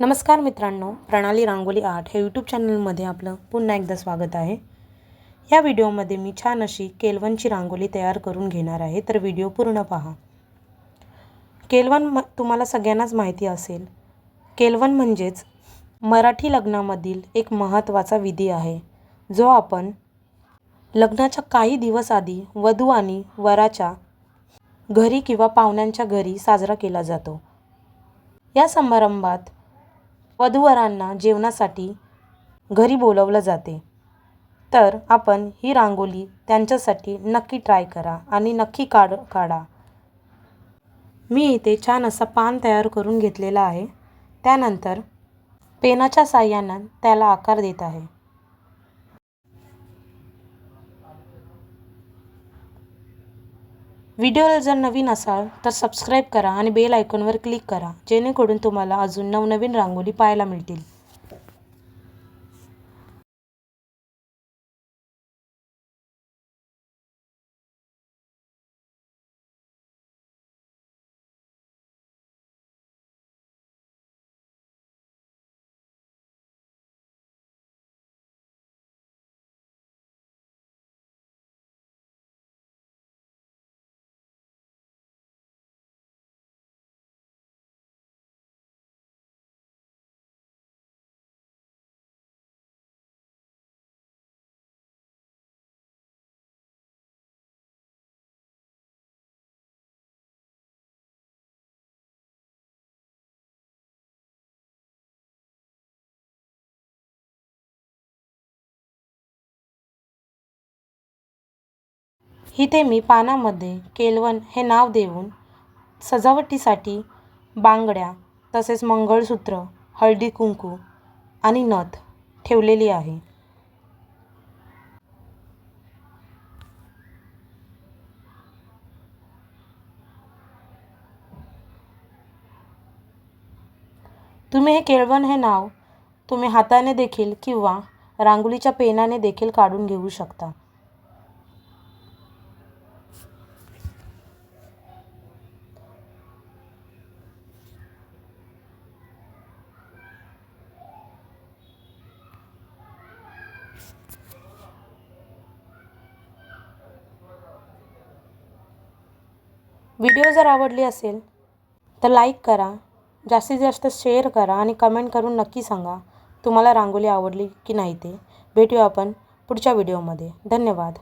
नमस्कार मित्रांनो प्रणाली रांगोली आर्ट हे यूट्यूब चॅनलमध्ये आपलं पुन्हा एकदा स्वागत आहे. या व्हिडिओमध्ये मी छान अशी केलवनची रांगोली तयार करून घेणार आहे तर व्हिडिओ पूर्ण पहा. केलवन म तुम्हाला सगळ्यांनाच माहिती असेल केलवन म्हणजेच मराठी लग्नामधील एक महत्त्वाचा विधी आहे जो आपण लग्नाच्या काही दिवस आधी वधू आणि वराच्या घरी किंवा पाहुण्यांच्या घरी साजरा केला जातो. या समारंभात वधूवरांना जेवणासाठी घरी बोलवलं जाते. तर आपण ही रांगोळी त्यांच्यासाठी नक्की ट्राय करा आणि नक्की काढ काढा. मी इथे छान असा पान तयार करून घेतलेला आहे. त्यानंतर पेनाच्या साह्यानं त्याला आकार देत आहे. व्हिडिओला जर नवीन असाल तर सबस्क्राईब करा आणि बेल आयकॉनवर क्लिक करा जेणेकरून तुम्हाला अजून नवनवीन रांगोळी पाहायला मिळतील. इथे मी पानामध्ये केलवन हे नाव देऊन सजावटीसाठी बांगड्या तसेच मंगळसूत्र हळदी कुंकू आणि नथ ठेवलेली आहे. तुम्ही हे केळवण हे नाव तुम्ही हाताने देखील किंवा रांगोळीच्या पेनाने देखील काढून घेऊ शकता. व्हिडिओ जर आवडली असेल तर लाईक करा. जास्तीत जास्त शेअर करा आणि कमेंट करून नक्की सांगा तुम्हाला रांगोळी आवडली की नाही ते. भेटूया आपण पुढच्या व्हिडिओमध्ये धन्यवाद.